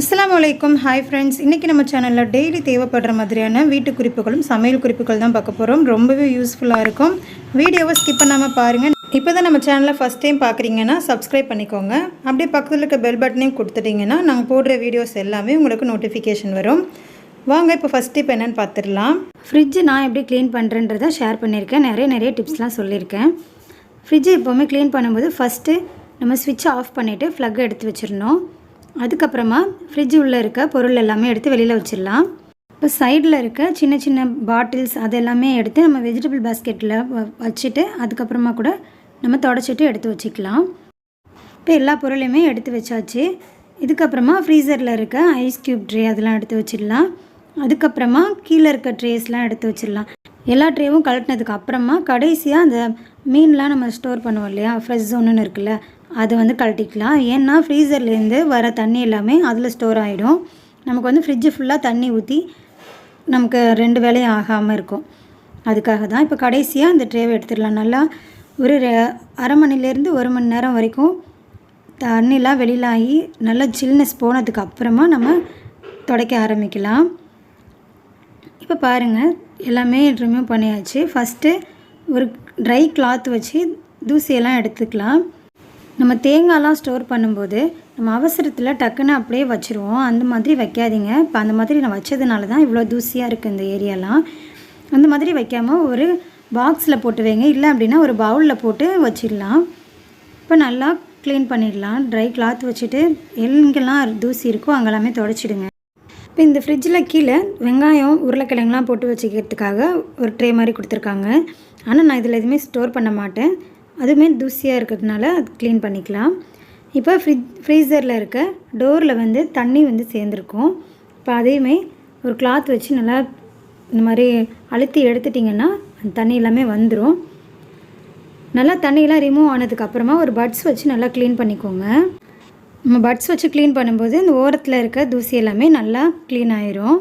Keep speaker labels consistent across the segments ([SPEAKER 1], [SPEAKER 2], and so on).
[SPEAKER 1] அஸ்லாம் வலைக்கம் hi friends இன்றைக்கி நம்ம சேனலில் டெய்லி தேவைப்படுற மாதிரியான வீட்டு குறிப்புகளும் சமையல் குறிப்புகள் தான் பார்க்க போகிறோம் ரொம்பவே யூஸ்ஃபுல்லாக இருக்கும். வீடியோவை ஸ்கிப் பண்ணாமல் பாருங்கள் இப்போ தான் நம்ம சேனலை ஃபஸ்ட் டைம் பார்க்குறீங்கன்னா சப்ஸ்கிரைப் பண்ணிக்கோங்க. அப்படியே பக்கத்தில் இருக்க பெல் பட்டனையும் கொடுத்துட்டிங்கன்னா நாங்கள் போடுற வீடியோஸ் எல்லாமே உங்களுக்கு நோட்டிஃபிகேஷன் வரும். வாங்க இப்போ ஃபஸ்ட் டிப் என்னென்னு பார்த்துடலாம்.
[SPEAKER 2] ஃப்ரிட்ஜு நான் எப்படி க்ளீன் பண்ணுறேன்றதை ஷேர் பண்ணியிருக்கேன். நிறைய நிறைய டிப்ஸ்லாம் சொல்லியிருக்கேன். ஃப்ரிட்ஜை எப்போவுமே க்ளீன் பண்ணும்போது ஃபஸ்ட்டு நம்ம ஸ்விட்சை ஆஃப் பண்ணிவிட்டு ஃப்ளக் எடுத்து வச்சிடணும். அதுக்கப்புறமா ஃப்ரிட்ஜ் உள்ளே இருக்க பொருள் எல்லாமே எடுத்து வெளியில் வச்சிடலாம். இப்போ சைடில் இருக்க சின்ன சின்ன பாட்டில்ஸ் அது எல்லாமே எடுத்து நம்ம வெஜிடபிள் பாஸ்கெட்டில் வச்சுட்டு அதுக்கப்புறமா கூட நம்ம தொடச்சிட்டு எடுத்து வச்சுக்கலாம். இப்போ எல்லா பொருளையுமே எடுத்து வச்சாச்சு. இதுக்கப்புறமா ஃப்ரீசரில் இருக்க ஐஸ் க்யூப் ட்ரே அதெல்லாம் எடுத்து வச்சிடலாம். அதுக்கப்புறமா கீழே இருக்க ட்ரேஸ்லாம் எடுத்து வச்சிடலாம். எல்லா ட்ரேவும் கழட்டினதுக்கு அப்புறமா கடைசியாக அந்த மீன்லாம் நம்ம ஸ்டோர் பண்ணுவோம் இல்லையா? ஃப்ரெஷ் ஜோனுன்னு இருக்குல்ல அதை வந்து கழட்டிக்கலாம். ஏன்னா ஃப்ரீசர்லேருந்து வர தண்ணி எல்லாமே அதில் ஸ்டோர் ஆகிடும் நமக்கு வந்து ஃப்ரிட்ஜு ஃபுல்லாக தண்ணி ஊற்றி நமக்கு ரெண்டு வேலையும் ஆகாமல் இருக்கும். அதுக்காக தான் இப்போ கடைசியாக அந்த ட்ரேவை எடுத்துடலாம். நல்லா ஒரு அரை மணிலேருந்து ஒரு மணி நேரம் வரைக்கும் தண்ணிலாம் வெளியில் ஆகி நல்லா சில்னஸ் போனதுக்கு அப்புறமா நம்ம துடைக்க ஆரம்பிக்கலாம். இப்போ பாருங்கள் எல்லாமே ரிமூவ் பண்ணியாச்சு. ஃபஸ்ட்டு ஒரு ட்ரை கிளாத் வச்சு தூசியெல்லாம் எடுத்துக்கலாம். நம்ம தேங்காய்லாம் ஸ்டோர் பண்ணும்போது நம்ம அவசரத்தில் டக்குன்னு அப்படியே வச்சுருவோம். அந்த மாதிரி வைக்காதீங்க. இப்போ அந்த மாதிரி நான் வச்சதுனால தான் இவ்வளோ தூசியாக இருக்குது இந்த ஏரியாலாம். அந்த மாதிரி வைக்காமல் ஒரு பாக்ஸில் போட்டு வைங்க. இல்லை அப்படின்னா ஒரு பவுலில் போட்டு வச்சிடலாம். இப்போ நல்லா க்ளீன் பண்ணிடலாம். ட்ரை கிளாத் வச்சுட்டு எங்கெல்லாம் தூசி இருக்கோ அங்கெல்லாமே தொடச்சிடுங்க. இப்போ இந்த ஃப்ரிட்ஜில் கீழே வெங்காயம் உருளைக்கிழங்குலாம் போட்டு வச்சுக்கிறதுக்காக ஒரு ட்ரே மாதிரி கொடுத்துருக்காங்க. ஆனால் நான் இதில் எதுவுமே ஸ்டோர் பண்ண மாட்டேன். அதுவுமே தூசியாக இருக்கிறதுனால அது க்ளீன் பண்ணிக்கலாம். இப்போ ஃப்ரிட்ஜ் ஃப்ரீசரில் இருக்க டோரில் வந்து தண்ணி வந்து சேர்ந்துருக்கும். இப்போ அதையுமே ஒரு கிளாத் வச்சு நல்லா இந்த மாதிரி அழுத்தி எடுத்துட்டிங்கன்னா அந்த தண்ணி எல்லாமே வந்துடும் நல்லா தண்ணியெல்லாம் ரிமூவ் ஆனதுக்கப்புறமா ஒரு பட்ஸ் வச்சு நல்லா க்ளீன் பண்ணிக்கோங்க. நம்ம பட்ஸ் வச்சு க்ளீன் பண்ணும்போது இந்த ஓரத்தில் இருக்க தூசி எல்லாமே நல்லா க்ளீன் ஆயிரும்.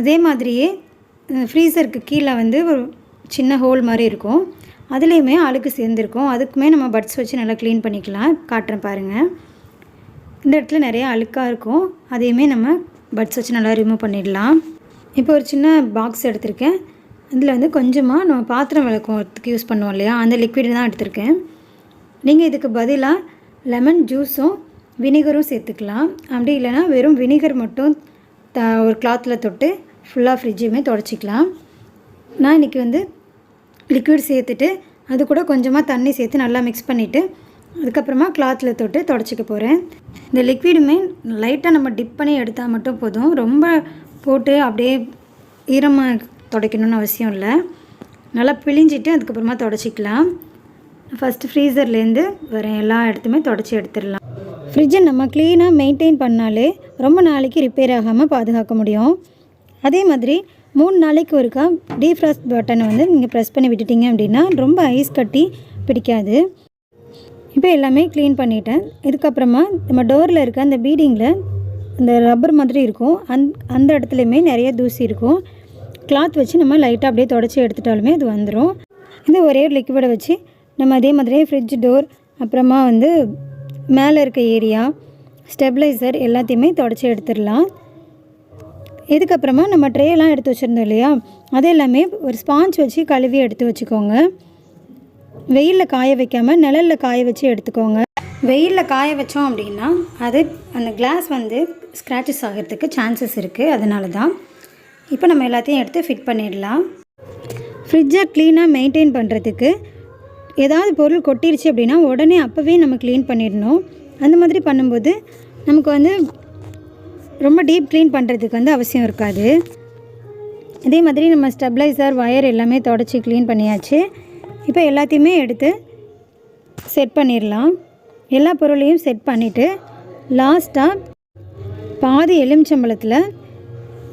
[SPEAKER 2] அதே மாதிரியே ஃப்ரீசருக்கு கீழே வந்து ஒரு சின்ன ஹோல் மாதிரி இருக்கும். அதுலேயுமே அழுக்கு சேர்ந்துருக்கும். அதுக்குமே நம்ம பட்ஸ் வச்சு நல்லா க்ளீன் பண்ணிக்கலாம். காட்டுறேன் பாருங்கள் இந்த இடத்துல நிறைய அழுக்காக இருக்கும். அதையுமே நம்ம பட்ஸ் வச்சு நல்லா ரிமூவ் பண்ணிடலாம். இப்போ ஒரு சின்ன பாக்ஸ் எடுத்திருக்கேன். அதில் வந்து கொஞ்சமாக நம்ம பாத்திரம் விளக்குறதுக்கு யூஸ் பண்ணுவோம் இல்லையா? அந்த லிக்விட் தான் எடுத்திருக்கேன். நீங்கள் இதுக்கு பதிலாக லெமன் ஜூஸும் வினிகரும் சேர்த்துக்கலாம். அப்படி இல்லைன்னா வெறும் வினிகர் மட்டும் த ஒரு கிளாத்தில் தொட்டு ஃபுல்லாக ஃப்ரிட்ஜுமே தொடச்சிக்கலாம். நான் இன்றைக்கி வந்து லிக்விட் சேர்த்துட்டு அது கூட கொஞ்சமாக தண்ணி சேர்த்து நல்லா மிக்ஸ் பண்ணிவிட்டு அதுக்கப்புறமா கிளாத்தில் தொட்டு தொடச்சிக்க போகிறேன் இந்த லிக்விடுமே லைட்டாக நம்ம டிப் பண்ணி எடுத்தால் மட்டும் போதும். ரொம்ப போட்டு அப்படியே ஈரமாக துடைக்கணும்னு அவசியம் இல்லை. நல்லா பிழிஞ்சிட்டு அதுக்கப்புறமா தொடச்சிக்கலாம். ஃபஸ்ட்டு ஃப்ரீசர்லேருந்து வர எல்லா இடத்துமே தொடச்சி எடுத்துடலாம். ஃப்ரிட்ஜை நம்ம க்ளீனாக மெயின்டைன் பண்ணாலே ரொம்ப நாளைக்கு ரிப்பேர் ஆகாமல் பாதுகாக்க முடியும். அதே மாதிரி மூணு நாளைக்கு ஒருக்கா டீஃப்ராஸ்ட் பட்டனை வந்து நீங்கள் ப்ரெஸ் பண்ணி விட்டுட்டிங்க அப்படின்னா ரொம்ப ஐஸ் கட்டி பிடிக்காது. இப்போ எல்லாமே க்ளீன் பண்ணிட்டேன். இதுக்கப்புறமா நம்ம டோரில் இருக்க அந்த பீடிங்கில் அந்த ரப்பர் மாதிரி இருக்கும். அந் அந்த இடத்துலையுமே நிறைய தூசி இருக்கும். கிளாத் வச்சு நம்ம லைட்டாக அப்படியே தொடச்சி எடுத்துட்டாலுமே அது வந்துடும் இந்த ஒரே ஒரு லிக்விடை வச்சு நம்ம அதே மாதிரியே ஃப்ரிட்ஜ் டோர் அப்புறமா வந்து மேலே இருக்க ஏரியா ஸ்டெபிளைசர் எல்லாத்தையுமே தொடச்சி எடுத்துடலாம். இதுக்கப்புறமா நம்ம ட்ரேலாம் எடுத்து வச்சுருந்தோம் இல்லையா? அது எல்லாமே ஒரு ஸ்பாஞ்ச் வச்சு கழுவி எடுத்து வச்சுக்கோங்க. வெயிலில் காய வைக்காமல் நிழலில் காய வச்சு எடுத்துக்கோங்க. வெயிலில் காய வச்சோம் அப்படின்னா அது அந்த கிளாஸ் வந்து ஸ்க்ராச்சஸ் ஆகிறதுக்கு சான்சஸ் இருக்குது அதனால தான் இப்போ நம்ம எல்லாத்தையும் எடுத்து ஃபிட் பண்ணிடலாம். ஃப்ரிட்ஜை க்ளீனாக மெயின்டைன் பண்ணுறதுக்கு ஏதாவது பொருள் கொட்டிருச்சு அப்படின்னா உடனே அப்போவே நம்ம க்ளீன் பண்ணிடணும். அந்த மாதிரி பண்ணும்போது நமக்கு வந்து ரொம்ப டீப் க்ளீன் பண்ணுறதுக்கு வந்து அவசியம் இருக்காது. அதே மாதிரி நம்ம ஸ்டெப்லைசர் ஒயர் எல்லாமே தொடச்சி க்ளீன் பண்ணியாச்சு. இப்போ எல்லாத்தையுமே எடுத்து செட் பண்ணிடலாம். எல்லா பொருளையும் செட் பண்ணிவிட்டு லாஸ்ட்டாக பாதி எலுமிச்சம்பழத்தில்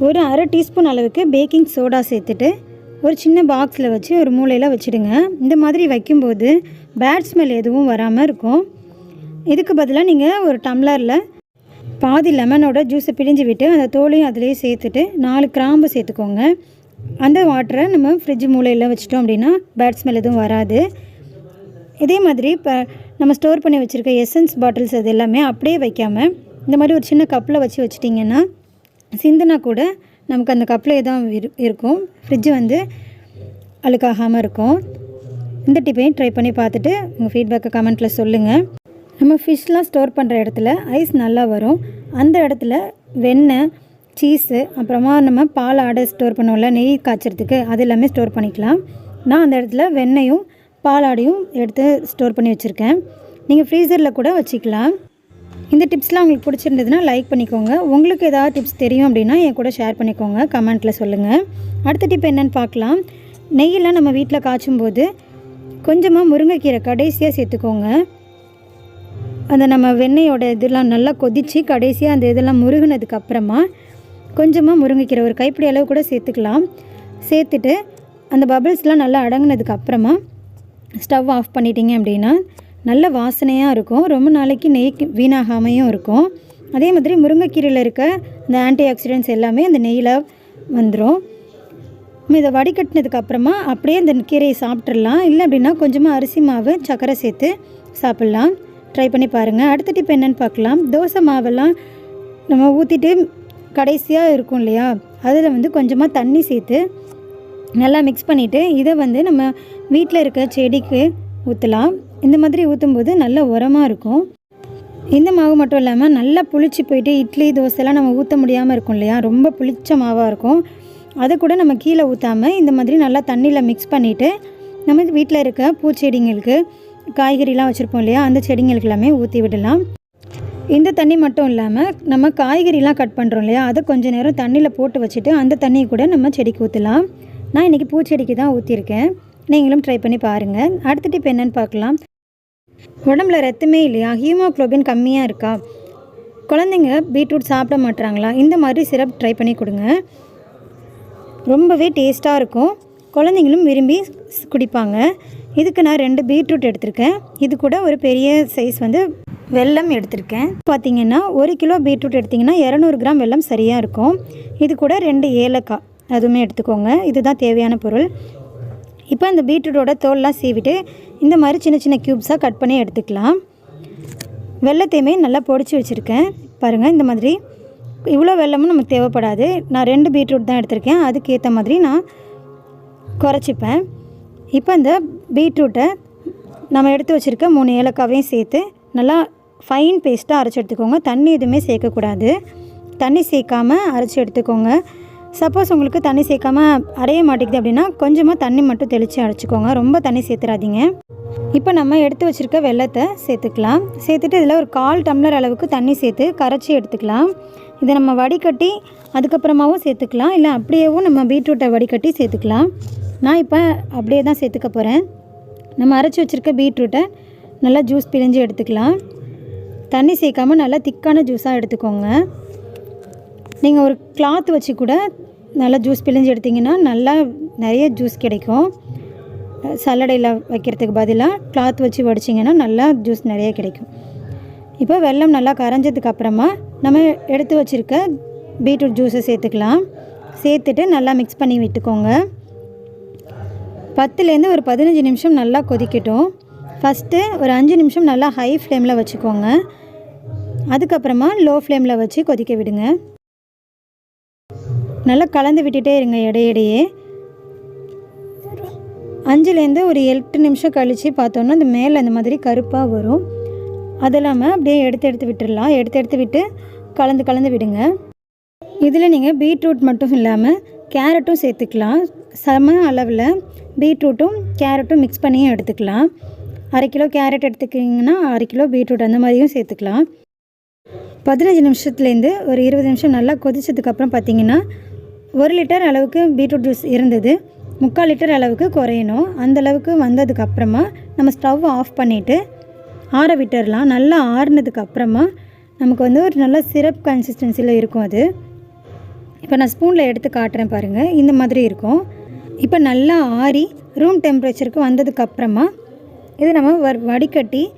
[SPEAKER 2] ஒரு அரை டீஸ்பூன் அளவுக்கு பேக்கிங் சோடா சேர்த்துட்டு ஒரு சின்ன பாக்ஸில் வச்சு ஒரு மூளையில் வச்சுடுங்க. இந்த மாதிரி வைக்கும்போது பேட் ஸ்மெல் எதுவும் வராமல் இருக்கும். இதுக்கு பதிலாக நீங்கள் ஒரு டம்ளரில் பாதி லெமனோட ஜூஸை பிழிஞ்சு விட்டு அந்த தோலையும் அதிலேயே சேர்த்துட்டு நாலு கிராம்பு சேர்த்துக்கோங்க. அந்த வாட்டரை நம்ம ஃப்ரிட்ஜ் மூலையில் வச்சிட்டோம் அப்படின்னா பேட் ஸ்மெல் எதுவும் வராது. இதே மாதிரி இப்போ நம்ம ஸ்டோர் பண்ணி வச்சுருக்க எசன்ஸ் பாட்டில்ஸ் அது எல்லாமே அப்படியே வைக்காமல் இந்த மாதிரி ஒரு சின்ன கப்பில் வச்சு வச்சிட்டிங்கன்னா சிந்துனா கூட நமக்கு அந்த கப்பில் தான் இரு இருக்கும். ஃப்ரிட்ஜ் வந்து அழுக்காகாமல் இருக்கும். இந்த டிப்பையும் ட்ரை பண்ணி பார்த்துட்டு உங்கள் ஃபீட்பேக்கை கமெண்ட்டில் சொல்லுங்கள் நம்ம ஃபிஷ்லாம் ஸ்டோர் பண்ணுற இடத்துல ஐஸ் நல்லா வரும். அந்த இடத்துல வெண்ணெய் சீஸு அப்புறமா நம்ம பால் ஆடை ஸ்டோர் பண்ணுவோம்ல நெய் காய்ச்சறதுக்கு அது எல்லாமே ஸ்டோர் பண்ணிக்கலாம். நான் அந்த இடத்துல வெண்ணையும் பால் ஆடையும் எடுத்து ஸ்டோர் பண்ணி வச்சுருக்கேன். நீங்கள் ஃப்ரீசரில் கூட வச்சுக்கலாம். இந்த டிப்ஸ்லாம் உங்களுக்கு பிடிச்சிருந்ததுன்னா லைக் பண்ணிக்கோங்க. உங்களுக்கு ஏதாவது டிப்ஸ் தெரியும் அப்படின்னா என் கூட ஷேர் பண்ணிக்கோங்க. கமெண்ட்டில் சொல்லுங்கள் அடுத்த டிப் என்னென்னு பார்க்கலாம். நெய்யெல்லாம் நம்ம வீட்டில் காய்ச்சும் போது கொஞ்சமாக முருங்கைக்கீரை கடைசியாக சேர்த்துக்கோங்க. அந்த நம்ம வெண்ணெயோட இதெல்லாம் நல்லா கொதித்து கடைசியாக அந்த இதெல்லாம் முருகினதுக்கு அப்புறமா கொஞ்சமாக முருங்கைக்கீரை ஒரு கைப்பிடி அளவு கூட சேர்த்துக்கலாம். சேர்த்துட்டு அந்த பபிள்ஸ்லாம் நல்லா அடங்கினதுக்கு அப்புறமா ஸ்டவ் ஆஃப் பண்ணிட்டீங்க அப்படின்னா நல்ல வாசனையாக இருக்கும். ரொம்ப நாளைக்கு நெய் வீணாகாமையும் இருக்கும். அதே மாதிரி முருங்கைக்கீரையில் இருக்க இந்த ஆன்டி ஆக்சிடென்ட்ஸ் எல்லாமே அந்த நெய்யில் வந்துடும் இதை வடிகட்டினதுக்கு அப்புறமா அப்படியே அந்த கீரையை சாப்பிட்றலாம் இல்லை அப்படின்னா கொஞ்சமாக அரிசி மாவு சர்க்கரை சேர்த்து சாப்பிட்லாம். ட்ரை பண்ணி பாருங்கள் அடுத்த டிப் என்னென்னு பார்க்கலாம். தோசை மாவெல்லாம் நம்ம ஊற்றிட்டு கடைசியாக இருக்கும் இல்லையா? அதில் வந்து கொஞ்சமாக தண்ணி சேர்த்து நல்லா மிக்ஸ் பண்ணிவிட்டு இதை வந்து நம்ம வீட்டில் இருக்க செடிக்கு ஊற்றலாம் இந்த மாதிரி ஊற்றும்போது நல்ல உரமாக இருக்கும். இந்த மாவு மட்டும் இல்லாமல் நல்லா புளிச்சு போயிட்டு இட்லி தோசைலாம் நம்ம ஊற்ற முடியாமல் இருக்கும் இல்லையா? ரொம்ப புளிச்ச மாவாக இருக்கும். அதை கூட நம்ம கீழே ஊற்றாமல் இந்த மாதிரி நல்லா தண்ணியில் மிக்ஸ் பண்ணிவிட்டு நம்ம வீட்டில் இருக்க பூச்செடிங்களுக்கு காய்கறிலாம் வச்சுருப்போம் இல்லையா? அந்த செடிங்களுக்கு எல்லாமே ஊற்றி விடலாம். இந்த தண்ணி மட்டும் இல்லாமல் நம்ம காய்கறிலாம் கட் பண்ணுறோம் இல்லையா? அதை கொஞ்சம் நேரம் தண்ணியில் போட்டு வச்சுட்டு அந்த தண்ணியை கூட நம்ம செடிக்கு ஊற்றலாம் நான் இன்றைக்கி பூச்செடிக்கு தான் ஊற்றிருக்கேன் நீங்களும் ட்ரை பண்ணி பாருங்கள் அடுத்துட்டு இப்போ என்னென்னு பார்க்கலாம். உடம்புல ரத்தமே இல்லையா? ஹீமோக்ளோபின் கம்மியாக இருக்கா? குழந்தைங்க பீட்ரூட் சாப்பிட மாட்டுறாங்களா இந்த மாதிரி சிரப் ட்ரை பண்ணி கொடுங்க. ரொம்பவே டேஸ்ட்டாக இருக்கும். குழந்தைங்களும் விரும்பி குடிப்பாங்க. இதுக்கு நான் ரெண்டு பீட்ரூட் எடுத்திருக்கேன். இது கூட ஒரு பெரிய சைஸ் வந்து வெல்லம் எடுத்திருக்கேன். பார்த்தீங்கன்னா ஒரு கிலோ பீட்ரூட் எடுத்திங்கன்னா இரநூறு கிராம் வெல்லம் சரியாக இருக்கும். இது கூட ரெண்டு ஏலக்காய். அதுவுமே எடுத்துக்கோங்க. இதுதான் தேவையான பொருள். இப்போ இந்த பீட்ரூட்டோட தோல்லாம் சீவிட்டு இந்த மாதிரி சின்ன சின்ன க்யூப்ஸாக கட் பண்ணி எடுத்துக்கலாம். வெள்ளத்தையுமே நல்லா பொடிச்சு வச்சுருக்கேன். பாருங்கள் இந்த மாதிரி. இவ்வளோ வெல்லமும் நமக்கு தேவைப்படாது. நான் ரெண்டு பீட்ரூட் தான் எடுத்திருக்கேன். அதுக்கேற்ற மாதிரி நான் குறைச்சிப்பேன். இப்போ இந்த பீட்ரூட்டை நம்ம எடுத்து வச்சுருக்க மூணு ஏலக்காவையும் சேர்த்து நல்லா ஃபைன் பேஸ்ட்டாக அரைச்சி எடுத்துக்கோங்க. தண்ணி எதுவுமே சேர்க்கக்கூடாது. தண்ணி சேர்க்காம அரைச்சி எடுத்துக்கோங்க. சப்போஸ் உங்களுக்கு தண்ணி சேர்க்காமல் அடைய மாட்டேங்குது அப்படின்னா கொஞ்சமாக தண்ணி மட்டும் தெளித்து அரைச்சிக்கோங்க. ரொம்ப தண்ணி சேர்த்துறாதீங்க. இப்போ நம்ம எடுத்து வச்சுருக்க வெள்ளத்தை சேர்த்துக்கலாம். சேர்த்துட்டு இதில் ஒரு கால் டம்ளர் அளவுக்கு தண்ணி சேர்த்து கரைச்சி எடுத்துக்கலாம். இதை நம்ம வடிகட்டி அதுக்கப்புறமாவும் சேர்த்துக்கலாம். இல்லை அப்படியேவும் நம்ம பீட்ரூட்டை வடிகட்டி சேர்த்துக்கலாம். நான் இப்போ அப்படியே தான் சேர்த்துக்க போகிறேன் நம்ம அரைச்சி வச்சுருக்க பீட்ரூட்டை நல்லா ஜூஸ் பிழிஞ்சு எடுத்துக்கலாம். தண்ணி சேர்க்காமல் நல்லா திக்கான ஜூஸாக எடுத்துக்கோங்க. நீங்கள் ஒரு கிளாத் வச்சு கூட நல்லா ஜூஸ் பிழிஞ்சு எடுத்திங்கன்னா நல்லா நிறைய ஜூஸ் கிடைக்கும். சல்லடையில் வைக்கிறதுக்கு பதிலாக கிளாத் வச்சு வடிச்சிங்கன்னா நல்லா ஜூஸ் நிறைய கிடைக்கும். இப்போ வெல்லம் நல்லா கரைஞ்சதுக்கு அப்புறமா நம்ம எடுத்து வச்சுருக்க பீட்ரூட் ஜூஸை சேர்த்துக்கலாம். சேர்த்துட்டு நல்லா மிக்ஸ் பண்ணி விட்டுக்கோங்க. பத்துலேருந்து ஒரு பதினஞ்சு நிமிஷம் நல்லா கொதிக்கட்டும். ஃபஸ்ட்டு ஒரு அஞ்சு நிமிஷம் நல்லா ஹை ஃப்ளேமில் வச்சுக்கோங்க. அதுக்கப்புறமா லோ ஃப்ளேமில் வச்சு கொதிக்க விடுங்க. நல்லா கலந்து விட்டுட்டே இருங்க இடையிடையே அஞ்சுலேருந்து ஒரு எட்டு நிமிஷம் கழித்து பார்த்தோன்னா அந்த மேலே அந்த மாதிரி கருப்பாக வரும். அது இல்லாமல் அப்படியே எடுத்து எடுத்து விட்டுடலாம் எடுத்து எடுத்து விட்டு கலந்து கலந்து விடுங்க. இதில் நீங்கள் பீட்ரூட் மட்டும் இல்லாமல் கேரட்டும் சேர்த்துக்கலாம். சம அளவில் பீட்ரூட்டும் கேரட்டும் மிக்ஸ் பண்ணியும் எடுத்துக்கலாம். அரை கிலோ கேரட் எடுத்துக்கிட்டிங்கன்னா அரை கிலோ பீட்ரூட் அந்த மாதிரியும் சேர்த்துக்கலாம். பதினஞ்சு நிமிஷத்துலேருந்து ஒரு இருபது நிமிஷம் நல்லா கொதிச்சதுக்கப்புறம் பார்த்தீங்கன்னா ஒரு லிட்டர் அளவுக்கு பீட்ரூட் ஜூஸ் இருந்தது. முக்கால் லிட்டர் அளவுக்கு குறையணும். அந்த அளவுக்கு நம்ம ஸ்டவ் ஆஃப் பண்ணிவிட்டு ஆற விட்டுறலாம். நல்லா ஆறுனதுக்கு அப்புறமா நமக்கு வந்து ஒரு நல்ல சிரப் கன்சிஸ்டன்சியில் இருக்கும் அது. இப்போ நான் ஸ்பூனில் எடுத்து காட்டுறேன் பாருங்கள் இந்த மாதிரி இருக்கும். இப்போ நல்லா ஆறி ரூம் டெம்பரேச்சருக்கு வந்ததுக்கப்புறமா இது நம்ம வ- வடிகட்டி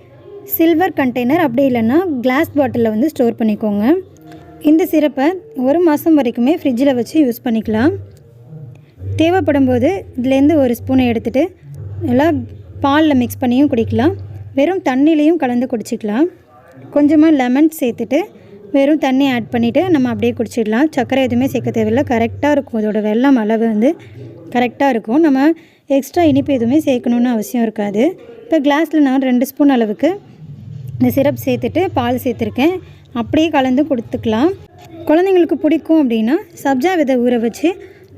[SPEAKER 2] சில்வர் கண்டெய்னர் அப்படி இல்லைன்னா கிளாஸ் பாட்டிலில் வந்து ஸ்டோர் பண்ணிக்கோங்க. இந்த சிரப்பை ஒரு மாதம் வரைக்குமே ஃப்ரிட்ஜில் வச்சு யூஸ் பண்ணிக்கலாம். தேவைப்படும் போது இதுலேருந்து ஒரு ஸ்பூனை எடுத்துகிட்டு நல்லா பாலில் மிக்ஸ் பண்ணியும் குடிக்கலாம். வெறும் தண்ணிலையும் கலந்து குடிச்சிக்கலாம். கொஞ்சமாக லெமன் சேர்த்துட்டு வெறும் தண்ணி ஆட் பண்ணிவிட்டு நம்ம அப்படியே குடிச்சிடலாம். சர்க்கரை எதுவுமே சேர்க்க தேவையில்லை. கரெக்டாக இருக்கும். இதோட வெள்ளம் அளவு வந்து கரெக்டாக இருக்கும். நம்ம எக்ஸ்ட்ரா இனிப்பு எதுவுமே சேர்க்கணுன்னு அவசியம் இருக்காது. இப்போ கிளாஸில் நான் ரெண்டு ஸ்பூன் அளவுக்கு இந்த சிரப் சேர்த்துட்டு பால் சேர்த்துருக்கேன். அப்படியே கலந்து கொடுத்துக்கலாம். குழந்தைங்களுக்கு பிடிக்கும் அப்படின்னா சப்ஜா விதை ஊற வச்சு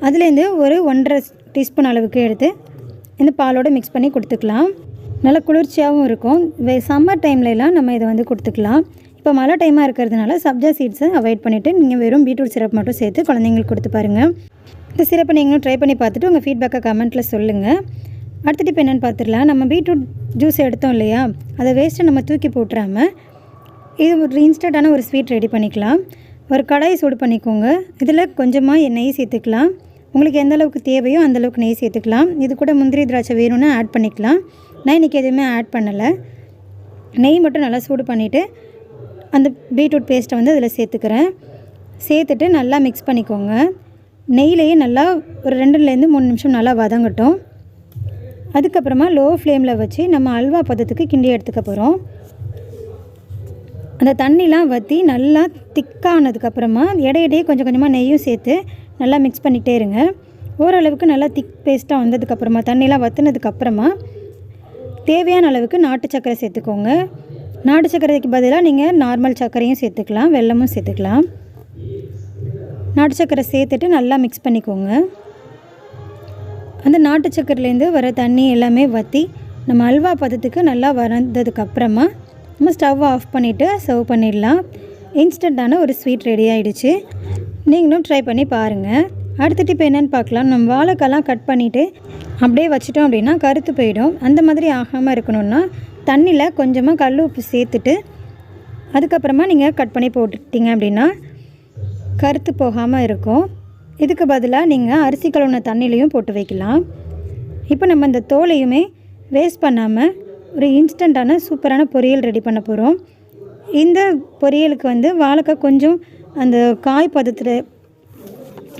[SPEAKER 2] அதுலேருந்து ஒரு ஒன்றரை டீஸ்பூன் அளவுக்கு எடுத்து இந்த பாலோட மிக்ஸ் பண்ணி கொடுத்துக்கலாம். நல்லா குளிர்ச்சியாகவும் இருக்கும். வே சம்மர் டைம்லலாம் நம்ம இதை வந்து கொடுத்துக்கலாம். இப்போ மழை டைமாக இருக்கிறதுனால சப்ஜா சீட்ஸை அவாய்ட் பண்ணிவிட்டு நீங்கள் வெறும் பீட்ரூட் சிரப் மட்டும் சேர்த்து குழந்தைங்களுக்கு கொடுத்து பாருங்கள் இந்த சிரப்பை நீங்களும் ட்ரை பண்ணி பார்த்துட்டு உங்கள் ஃபீட்பேக்கை கமெண்ட்டில் சொல்லுங்கள் அடுத்த டிப் என்னென்னு பார்த்துடலாம். நம்ம பீட்ரூட் ஜூஸ் எடுத்தோம் இல்லையா? அதை வேஸ்ட்டை நம்ம தூக்கி போட்டுறாமல் இது ஒரு இன்ஸ்டண்ட்டான ஒரு ஸ்வீட் ரெடி பண்ணிக்கலாம். ஒரு கடாயை சூடு பண்ணிக்கோங்க. இதில் கொஞ்சமாக நெய் சேர்த்துக்கலாம். உங்களுக்கு எந்த அளவுக்கு தேவையோ அந்த அளவுக்கு நெய் சேர்த்துக்கலாம். இது கூட முந்திரி திராட்சை வேணும்னா ஆட் பண்ணிக்கலாம். நான் இன்றைக்கி எதுவுமே ஆட் பண்ணலை. நெய் மட்டும் நல்லா சூடு பண்ணிவிட்டு அந்த பீட்ரூட் பேஸ்ட்டை வந்து அதில் சேர்த்துக்கிறேன். சேர்த்துட்டு நல்லா மிக்ஸ் பண்ணிக்கோங்க. நெய்லேயே நல்லா ஒரு ரெண்டுலேருந்து மூணு நிமிஷம் நல்லா வதங்கட்டும். அதுக்கப்புறமா லோ ஃப்ளேமில் வச்சு நம்ம அல்வா பதத்துக்கு கிண்டி எடுத்துக்க போகிறோம் அந்த தண்ணிலாம் வற்றி நல்லா திக்கானதுக்கப்புறமா இடையிடையே கொஞ்சம் கொஞ்சமாக நெய்யும் சேர்த்து நல்லா மிக்ஸ் பண்ணிகிட்டே இருங்க. ஓரளவுக்கு நல்லா திக் பேஸ்ட்டாக வந்ததுக்கப்புறமா தண்ணிலாம் வற்றினதுக்கப்புறமா தேவையான அளவுக்கு நாட்டு சர்க்கரை சேர்த்துக்கோங்க. நாட்டு சர்க்கரைக்கு பதிலாக நீங்கள் நார்மல் சர்க்கரையும் சேர்த்துக்கலாம் வெல்லமும் சேர்த்துக்கலாம். நாட்டு சக்கரை சேர்த்துட்டு நல்லா மிக்ஸ் பண்ணிக்கோங்க. அந்த நாட்டு சக்கரைலேருந்து வர தண்ணி எல்லாமே வற்றி நம்ம அல்வா பதத்துக்கு நல்லா வறந்ததுக்கப்புறமா நம்ம ஸ்டவ் ஆஃப் பண்ணிவிட்டு சர்வ் பண்ணிடலாம். இன்ஸ்டண்ட்டான ஒரு ஸ்வீட் ரெடி ஆகிடுச்சு நீங்களும் ட்ரை பண்ணி பாருங்கள் அடுத்துட்டு இப்போ என்னென்னு பார்க்கலாம். நம்ம வாழைக்காலாம் கட் பண்ணிவிட்டு அப்படியே வச்சிட்டோம் அப்படின்னா கருத்து போயிடும். அந்த மாதிரி ஆகாமல் இருக்கணும்னா தண்ணியில் கொஞ்சமாக கல் உப்பு சேர்த்துட்டு அதுக்கப்புறமா நீங்கள் கட் பண்ணி போட்டுட்டிங்க அப்படின்னா கருத்து போகாமல் இருக்கும். இதுக்கு பதிலாக நீங்கள் அரிசி கழுவுன தண்ணிலையும் போட்டு வைக்கலாம். இப்போ நம்ம இந்த தோலையுமே வேஸ்ட் பண்ணாமல் ஒரு இன்ஸ்டண்ட்டான சூப்பரான பொரியல் ரெடி பண்ண போகிறோம் இந்த பொரியலுக்கு வந்து வாழைக்காய் கொஞ்சம் அந்த காய் பதத்தில்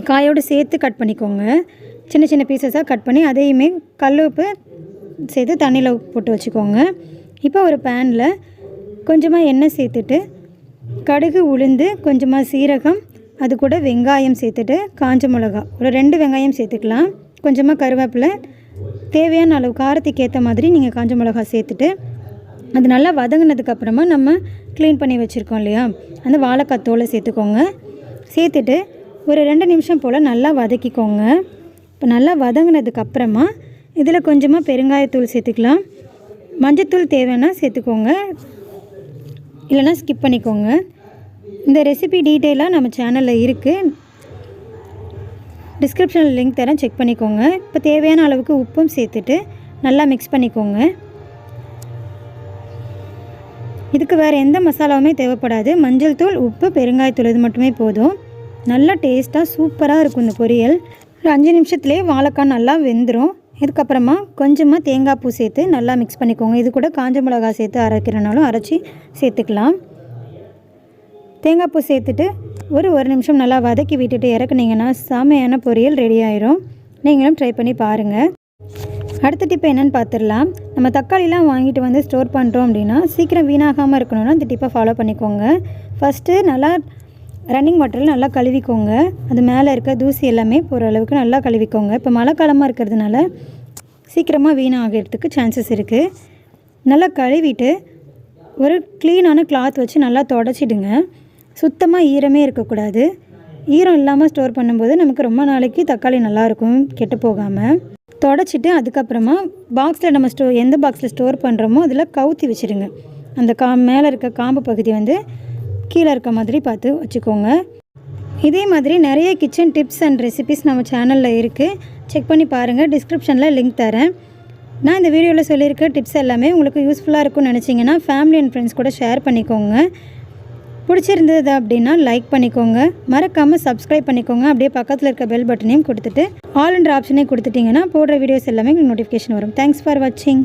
[SPEAKER 2] காயோடு சேர்த்து கட் பண்ணிக்கோங்க. சின்ன சின்ன பீசஸாக கட் பண்ணி அதையுமே கல் உப்பு சேர்த்து தண்ணியில் போட்டு வச்சுக்கோங்க. இப்போ ஒரு பேனில் கொஞ்சமாக எண்ணெய் சேர்த்துட்டு கடுகு உளுந்து கொஞ்சமாக சீரகம் அது கூட வெங்காயம் சேர்த்துட்டு காஞ்ச மிளகா. ஒரு ரெண்டு வெங்காயம் சேர்த்துக்கலாம். கொஞ்சமாக கருவேப்பிலை. தேவையான அளவு காரத்துக்கு ஏற்ற மாதிரி நீங்கள் காஞ்ச மிளகா சேர்த்துட்டு அது நல்லா வதங்கினதுக்கப்புறமா நம்ம க்ளீன் பண்ணி வச்சுருக்கோம் இல்லையா? அந்த வாழைக்காய் தோலை சேர்த்துக்கோங்க. சேர்த்துட்டு ஒரு ரெண்டு நிமிஷம் போல் நல்லா வதக்கிக்கோங்க. இப்போ நல்லா வதங்கினதுக்கப்புறமா இதில் கொஞ்சமாக பெருங்காயத்தூள் சேர்த்துக்கலாம். மஞ்சத்தூள் தேவைன்னா சேர்த்துக்கோங்க. இல்லைன்னா ஸ்கிப் பண்ணிக்கோங்க. இந்த ரெசிபி டீட்டெயிலாக நம்ம சேனலில் இருக்குது டிஸ்கிரிப்ஷனில் லிங்க் தரேன் செக் பண்ணிக்கோங்க. இப்போ தேவையான அளவுக்கு உப்பும் சேர்த்துட்டு நல்லா மிக்ஸ் பண்ணிக்கோங்க. இதுக்கு வேறு எந்த மசாலாவுமே தேவைப்படாது. மஞ்சள் தூள் உப்பு பெருங்காயத்தூள் இது மட்டுமே போதும். நல்லா டேஸ்ட்டாக சூப்பராக இருக்கும் இந்த பொரியல். ஒரு அஞ்சு நிமிஷத்துலேயே வாழைக்காய் நல்லா வெந்துடும் இதுக்கப்புறமா கொஞ்சமாக தேங்காய் பூ சேர்த்து நல்லா மிக்ஸ் பண்ணிக்கோங்க. இது கூட காஞ்ச மிளகா சேர்த்து அரைக்கிறனாலும் அரைச்சி சேர்த்துக்கலாம். தேங்காய் பூ சேர்த்துட்டு ஒரு ஒரு நிமிஷம் நல்லா வதக்கி விட்டுட்டு இறக்குனீங்கன்னா செமையான பொரியல் ரெடி ஆயிரும். நீங்களும் ட்ரை பண்ணி பாருங்கள் அடுத்த டிப்பை என்னென்னு பார்த்துடலாம் நம்ம தக்காளிலாம் வாங்கிட்டு வந்து ஸ்டோர் பண்ணுறோம் அப்படின்னா சீக்கிரம் வீணாகாமல் இருக்கணும்னா அந்த டிப்பை ஃபாலோ பண்ணிக்கோங்க. ஃபஸ்ட்டு நல்லா ரன்னிங் வாட்டரில் நல்லா கழுவிக்கோங்க. அது மேலே இருக்க தூசி எல்லாமே போகிற அளவுக்கு நல்லா கழுவிக்கோங்க. இப்போ மழை காலமாக இருக்கிறதுனால சீக்கிரமாக வீணாகிறதுக்கு சான்சஸ் இருக்குது நல்லா கழுவிட்டு ஒரு க்ளீனான கிளாத் வச்சு நல்லா தொடச்சிடுங்க. சுத்தமாக ஈரமே இருக்கக்கூடாது. ஈரம் இல்லாமல் ஸ்டோர் பண்ணும்போது நமக்கு ரொம்ப நாளைக்கு தக்காளி நல்லாயிருக்கும் கெட்டு போகாமல் தொடச்சிட்டு அதுக்கப்புறமா பாக்ஸில் நம்ம ஸ்டோ எந்த பாக்ஸில் ஸ்டோர் பண்ணுறோமோ அதில் கவுத்தி வச்சுடுங்க அந்த கா மேலே இருக்க காம்பு பகுதி வந்து கீழே இருக்க மாதிரி பார்த்து வச்சுக்கோங்க. இதே மாதிரி நிறைய கிச்சன் டிப்ஸ் அண்ட் ரெசிபிஸ் நம்ம சேனலில் இருக்குது செக் பண்ணி பாருங்கள் டிஸ்கிரிப்ஷனில் லிங்க் தரேன். நான் இந்த வீடியோவில் சொல்லியிருக்க டிப்ஸ் எல்லாமே உங்களுக்கு யூஸ்ஃபுல்லாக இருக்கும்னு நினச்சிங்கன்னா ஃபேமிலி அண்ட் ஃப்ரெண்ட்ஸ் கூட ஷேர் பண்ணிக்கோங்க. பிடிச்சிருந்தது அப்படின்னா லைக் பண்ணிக்கோங்க. மறக்காமல் சப்ஸ்கிரைப் பண்ணிக்கோங்க. அப்படியே பக்கத்தில் இருக்க பெல் பட்டனையும் கொடுத்துட்டு ஆல் என்ற ஆப்ஷனே கொடுத்துட்டிங்கன்னா போடுற வீடியோஸ் எல்லாமே உங்களுக்கு நோட்டிஃபிகேஷன் வரும். தேங்க்ஸ் ஃபார் வாட்சிங்